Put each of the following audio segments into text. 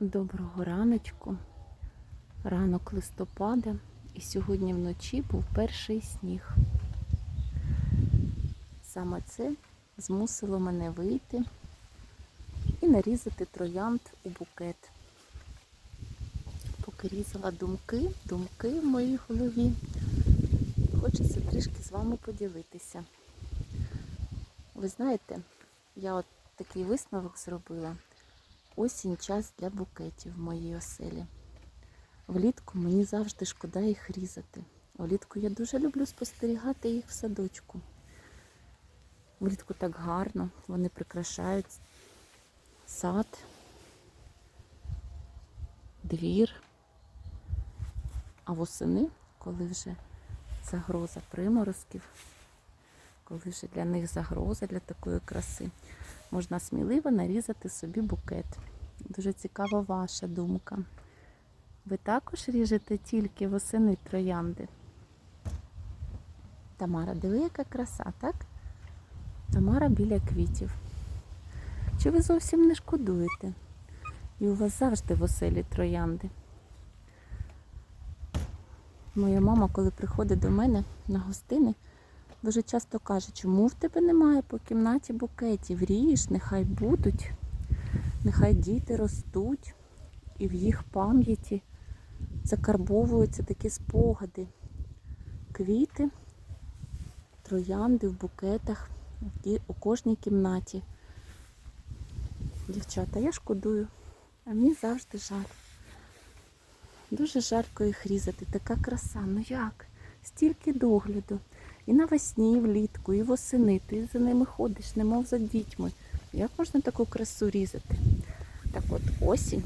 Доброго раночку, ранок листопада, і сьогодні вночі був перший сніг. Саме це змусило мене вийти і нарізати троянд у букет. Поки різала думки, думки в моїй голові, хочеться трішки з вами поділитися. Ви знаєте, я от такий висновок зробила. Осінь час для букетів в моїй оселі. Влітку мені завжди шкода їх різати. Влітку я дуже люблю спостерігати їх в садочку. Влітку так гарно, вони прикрашають сад, двір. А восени, коли вже загроза приморозків, коли вже для них загроза для такої краси, можна сміливо нарізати собі букет. Дуже цікава ваша думка. Ви також ріжете тільки восени троянди? Тамара, диви, яка краса, так? Тамара біля квітів. Чи ви зовсім не шкодуєте? І у вас завжди в оселі троянди. Моя мама, коли приходить до мене на гостини, дуже часто каже, чому в тебе немає по кімнаті букетів? Ріж, нехай будуть, нехай діти ростуть, і в їх пам'яті закарбовуються такі спогади. Квіти, троянди в букетах у кожній кімнаті. Дівчата, я шкодую, а мені завжди жаль. Дуже жарко їх різати, така краса. Ну як? Стільки догляду. І навесні, і влітку, і восени. Ти за ними ходиш, немов за дітьми. Як можна таку красу різати? Так от осінь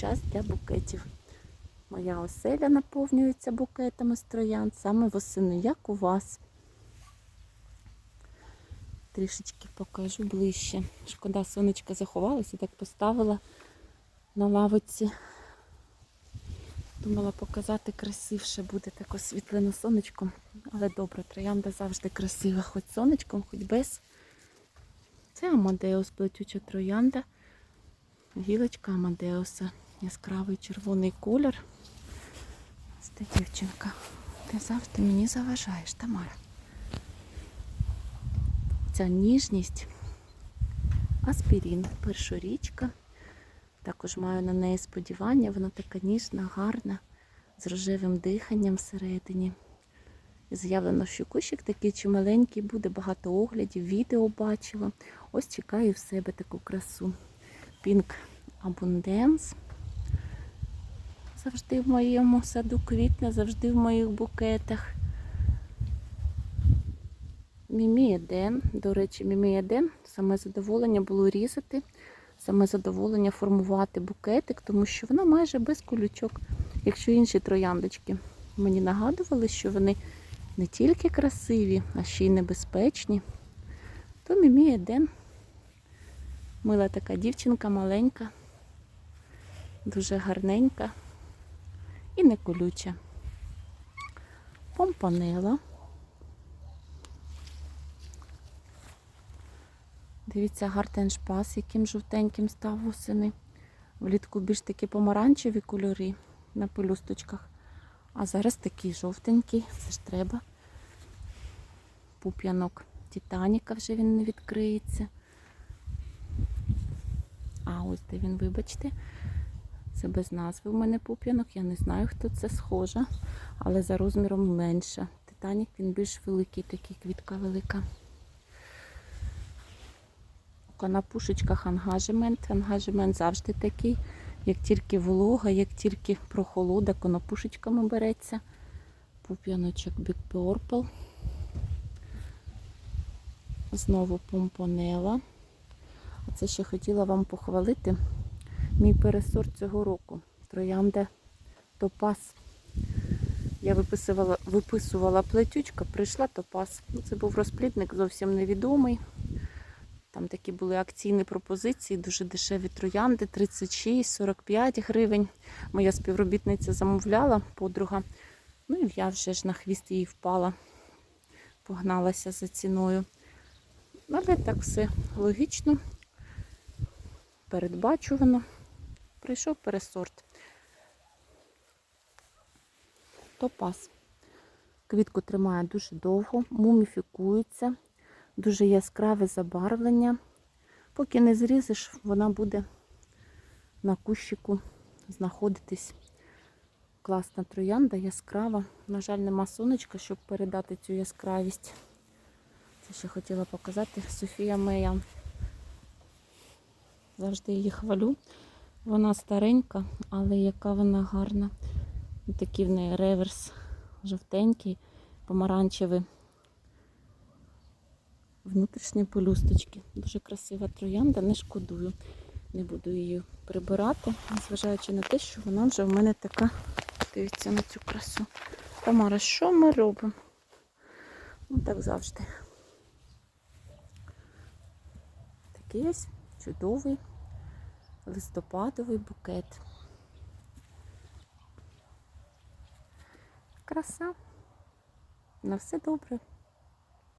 час для букетів. Моя оселя наповнюється букетами з троянд саме восени, як у вас. Трішечки покажу ближче. Шкода, сонечка заховалася, так поставила на лавиці. Думала показати красивше буде так освітлено сонечком. Але добре, троянда завжди красива, хоч сонечком, хоч без. Це Амадеус, плетюча троянда. Гілочка Амадеуса. Яскравий червоний колір. Це дівчинка. Ти завжди мені заважаєш, Тамара. Ця ніжність. Аспірін, першорічка. Також маю на неї сподівання, вона така ніжна, гарна, з рожевим диханням всередині. І Заявлено, що кущик такий чималенький, буде багато оглядів, відео бачила. Ось чекаю в себе таку красу. Pink Abundance. Завжди в моєму саду квітне, завжди в моїх букетах. Мімі Еден. До речі, Мімі Еден саме задоволення було різати саме задоволення формувати букетик, тому що вона майже без колючок. Якщо інші трояндочки мені нагадували, що вони не тільки красиві, а ще й небезпечні, то Мімі Еден мила така дівчинка маленька, дуже гарненька і не колюча. Помпанела. Дивіться, гартен шпас, яким жовтеньким став восени. Влітку більш такі помаранчеві кольори на пелюсточках. А зараз такий жовтенький, це ж треба. Пуп'янок Титаніка вже він не відкриється. А ось де він, вибачте. Це без назви в мене пуп'янок. Я не знаю, хто це схожа, але за розміром менша. Титанік він більш великий, такий квітка велика. На пушечках ангажемент. Ангажемент завжди такий. Як тільки волога, як тільки прохолода, конопушечками береться. Пуп'яночок Big Purple. Знову помпонела. А це ще хотіла вам похвалити. Мій пересорт цього року. Троянда Топас. Я виписувала, виписувала плетючка, прийшла Топас. Ну, Це був розплідник зовсім невідомий. Там такі були акційні пропозиції, дуже дешеві троянди, 36-45 гривень. Моя співробітниця замовляла, подруга. Ну і я вже ж на хвіст їй впала, погналася за ціною. Але так все логічно, передбачувано. Прийшов пересорт. Топаз. Квітку тримає дуже довго, муміфікується, дуже яскраве забарвлення. Поки не зрізеш, вона буде на кущику знаходитись. Класна троянда, яскрава. На жаль, нема сонечка, щоб передати цю яскравість. Це ще хотіла показати. Софія Мея. Завжди її хвалю. Вона старенька, але яка вона гарна. І такий в неї реверс жовтенький, помаранчевий. Внутрішні пелюсточки. Дуже красива троянда, не шкодую. Не буду її прибирати, незважаючи на те, що вона вже в мене така. Дивіться на цю красу. Тамара, що ми робимо? Ну, так завжди. Такий ось чудовий листопадовий букет. Краса. На все добре.